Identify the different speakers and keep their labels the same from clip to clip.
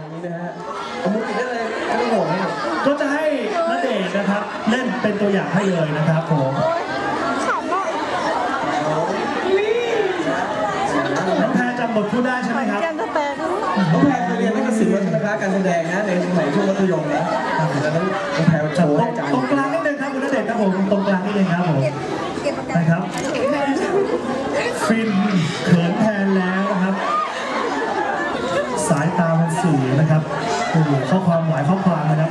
Speaker 1: อย่างนี้นะฮะเอามือปิดได้เลยไม่ต้องห่วงนะ
Speaker 2: ก็จะให้ณเดชน์นะครับ เล่นเป็นตัวอย่างให้เลยนะครับผมน้องแพรจำบทพูดได้ใช่ไหมครับ
Speaker 3: แก้มจะแตกแล้ว
Speaker 1: น้องแพรเคยเรียนนักศิลป์วัฒนคณะการแสดงนะในสมัยช่วงมัธยมนะแล้วน้องน้องแพรโชว์
Speaker 2: ตร
Speaker 1: ให้
Speaker 2: ง
Speaker 1: อาจารย์
Speaker 2: ตรงกลางนิดนึงครับคุณณเดชน์ครับผมตรงกลางนิดนึงครับผม
Speaker 3: เก็บปากกา
Speaker 2: นะครับฟินเขินแทนแล้วนะครับ สายตามันสื่อนะครับโอ้โหข้อความหลายข้อความนะครับ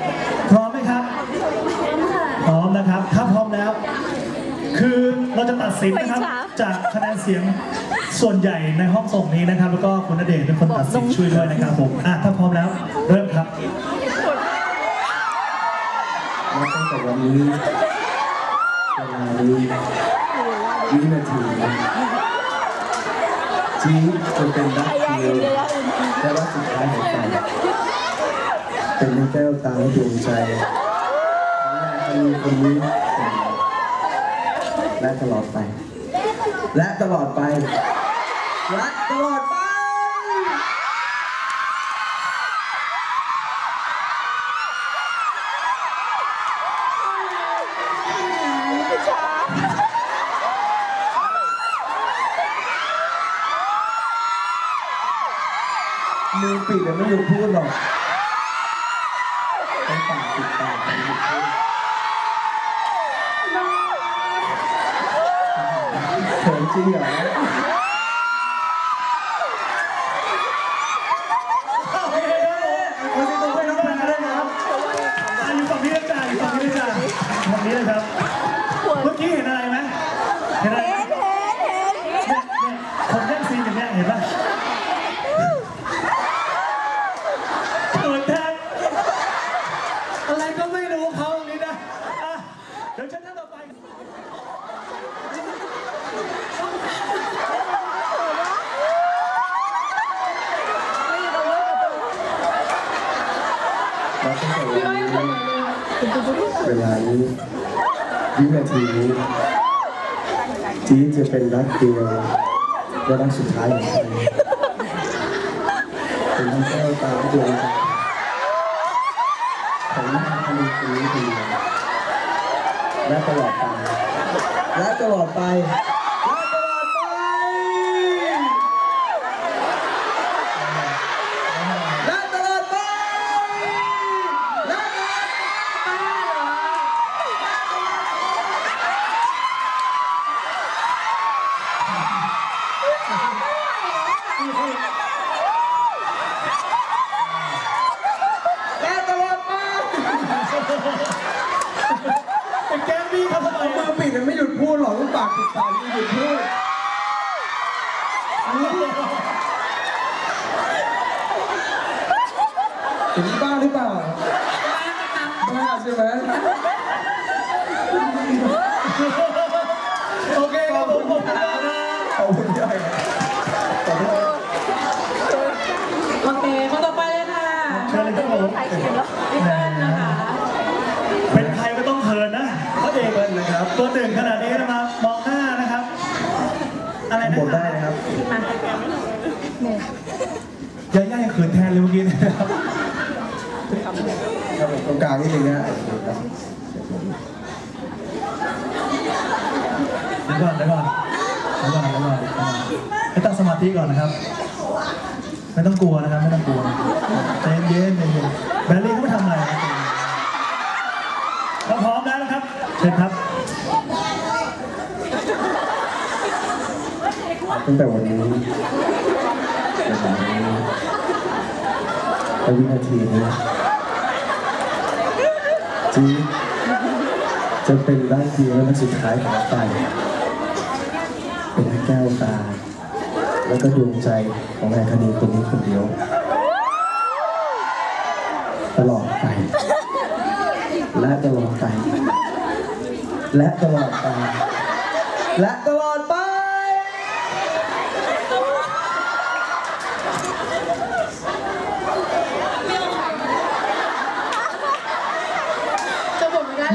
Speaker 2: พร้อมไหมครับ พร้อมนะครับ ถ้าพร้อมแล้ว คือเราจะตัดสินนะครับ จากคะแนนเสียงส่วนใหญ่ในห้องส่งนี้นะครับ แล้วก็คุณณเดชน์เป็นคนตัดสินช่วยด้วยนะครับผมอะถ้าพร้อมแล้วเริ่มครับ
Speaker 1: นับตั้งแต่วันนี้เวลานี้วินาทีจีจะเป็นรักเดียวและรักสุดท้ายของกัน เป็นแก้วตาและดวงใจของแม่คนนี้และตลอดไป และตลอดไป และตลอดไปมือปิดแล้วไม่หยุดพูดหรอก เขินจริงเหรอ
Speaker 2: โอเคครับผม
Speaker 1: ขอเสิตัวให้น้องแพรด้วยนะครับ
Speaker 2: อะอยู่ฝั่งนี้เลยจ้ะอยู่ฝั่งนี้เลยจ้ะฝั่งนี้เลยครับ เมื่อกี้เห็นอะไรไหมเห็นอะไรไหม
Speaker 3: เห็นเห็นเห็น
Speaker 2: เนี่ยเนี่ยคนแย่งซีนอย่างเนี้ยเห็นป่ะเปิดแทนอะไรก็ไม่รู้เขาตรงนี้นะอะเดี๋ยวฉันท่านต่อไป
Speaker 1: เราตั้งแต่วันนี้ เวลานี้วินาทีนี้จีจะเป็นรักเดียวและรักสุดท้ายของใครเป็นทั้งแก้วตาดวงใจของแม่คนนี้คนนี้คนเดียวและตลอดไปและตลอดไป
Speaker 2: 13ที่
Speaker 1: อยู่ที่ถึงบ้าหรือเปล่าบ้าใช่ไหม
Speaker 2: โอเคครับผมผม
Speaker 1: อะ
Speaker 2: ไรนะ
Speaker 1: หมดได้นะครับ
Speaker 2: ยาย่ายังเขินแทนเลยเมื่อกี้นะครับ
Speaker 1: ครับผมตรงกลางนิดนึงนะ
Speaker 2: เดี๋ยวก่อนเดี๋ยวก่อนเดี๋ยวก่อนเดี๋ยวก่อนเดี๋ยวก่อนให้ตั้งสมาธิก่อนนะครับ ไม่ต้องกลัวนะครับ ไม่ต้องกลัวใจเย็นๆใจเย็นๆแบลลี่เขาไม่ทำอะไรนะเราพร้อมแล้วนะครับ เชิญครับ
Speaker 1: ตั้งแต่วันนี้เวลานี้และวินาทีนี้จีจะเป็นร่างเดียวและสุดท้ายของไป เป็นแก้วตา แล้วก็ดวงใจของนายคดีคนนี้คนเดียว ตลอดไป และตลอดไป และตลอดไปและต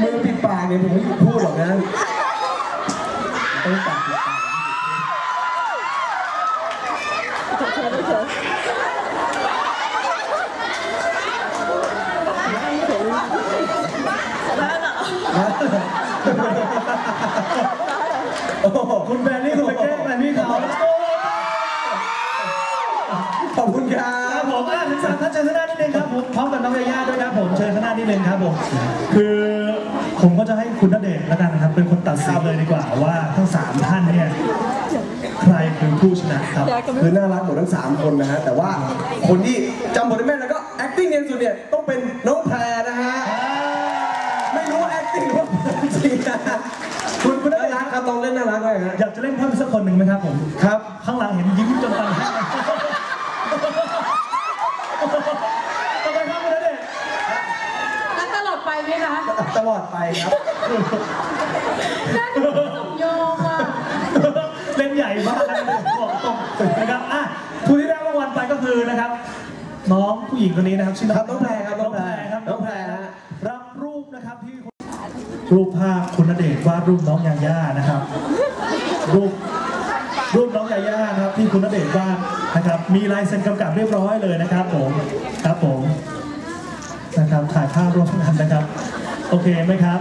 Speaker 4: มื
Speaker 1: อปิดปากเนี่ยผมไม่หยุ่พูดหรอกนะต้องปากปิดปากโอ้โห
Speaker 2: คุณแบนนี่คุณไปแก้แบนนี่เขา
Speaker 1: ขอบคุณครั
Speaker 2: บผมอะถึงสามท่าเชิญข้างหน้านิดนึงครับผมพร้อมกับน้องยาย่าด้วยครับผมเชิญข้างหน้านิดนึงครับผมคือ ผมก็จะให้คุณณเดชน์แล้วกันนะครับ เป็นคนตัดสินเลยดีกว่าว่าทั้งสามท่านเนี่ยใครคือผู้ชนะครับ
Speaker 1: คือน่ารักหมดทั้ง 3 คนนะฮะ แต่ว่าคนที่จำบทได้แม่นแล้วก็ acting เนียนสุดเนี่ยต้องเป็นน้องแพรนะฮะ ไม่รู้ว่า acting หรือว่าจริงนะฮะ
Speaker 2: คุณคุณณ
Speaker 1: น่า
Speaker 2: เดช
Speaker 1: รัก
Speaker 2: น์
Speaker 1: ครับต้องเล่นน่ารักมากฮะ
Speaker 2: อยากจะเล่นเพิ่มสักคนหนึ่งไหมครับผม
Speaker 1: ครับ
Speaker 2: ข้างหลังเห็นยิ้มจนตันห้าทำไมครับคุณณเดชน์
Speaker 4: รักตลอด ไปไหมคะ
Speaker 1: ตลอดไปครับ
Speaker 4: นั่นสมโยงอะ
Speaker 2: เล่นใหญ่มากนะบอกตรงนะครับอะผู้ที่ได้รางวัลไปก็คือนะครับ น้องผู้หญิงคนนี้นะครับชื่อ
Speaker 1: ครับน้องแพรครับน้องแพร
Speaker 2: ครับ
Speaker 1: น้องแพรฮะ
Speaker 2: รับรูปนะครับที่รูปภาพคุณณเดชน์วาดรูปน้องยาย่านะครับ รูปรูปน้องยาย่านะครับที่คุณณเดชน์วาดนะครับ มีลายเซ็นกำกับเรียบร้อยเลยนะครับผมครับผม นะครับถ่ายภาพร่วมกันนะครับ โอเคไหมครับ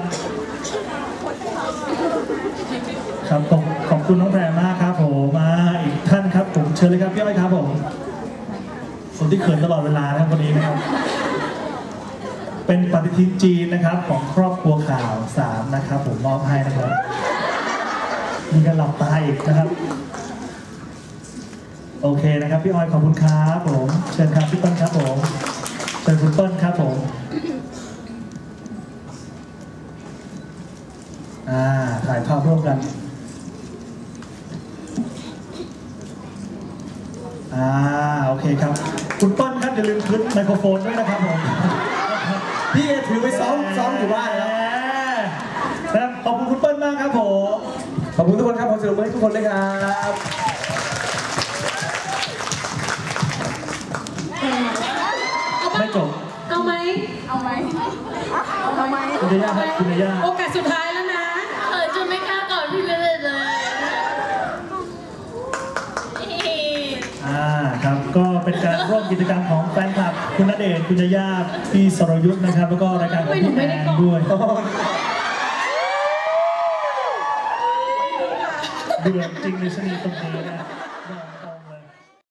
Speaker 2: ครับขอบขอบคุณน้องแพรมากครับผมมาอีกท่านครับ ผมเชิญเลยครับพี่อ้อยครับผมคนที่เขินตลอดเวลานะครับคนนี้นะครับ เป็นปฏิทินจีนนะครับ ของครอบครัวข่าวสามนะครับ ผมมอบให้นะครับมีกันหลับตาอีกนะครับ โอเคนะครับ พี่อ้อยขอบคุณครับผม เชิญครับพี่ต้นครับผมเชิญคุณต้นครับผม อ่าถ่ายภาพร่วม กันอ่าโอเคครับ คุณต้นครับอย่าลืมขึ้นไมโครโฟนด้วยนะครับผม
Speaker 1: พี่เอถือไปซ้อมซ้อมอยู่บ้านแล้ว
Speaker 2: นะครับขอบคุณคุณเปิ้ลมากครับผม
Speaker 1: ขอบคุณทุกคนครับขอเสียงปรบมือให้ทุกคนเลยครับ
Speaker 2: ไม่จบ
Speaker 4: เอาไหมเอาไหมเอาไหม
Speaker 2: คุณยาย่าครับคุณยาย่า
Speaker 4: โอกาสสุดท้ายแล้วนะ
Speaker 5: เออจนไม่กล้ากอดพี่เลยเลย
Speaker 2: อ่าครับก็เป็นการร่ว มกิจกรรมของแฟนคลับคุณณเดชน์คุณยาย่าพี่สรยุทธ์นะครับ แล้วก็รายการของพี่แอนด้วยเดือดจริงในชนีตรงนี้นะ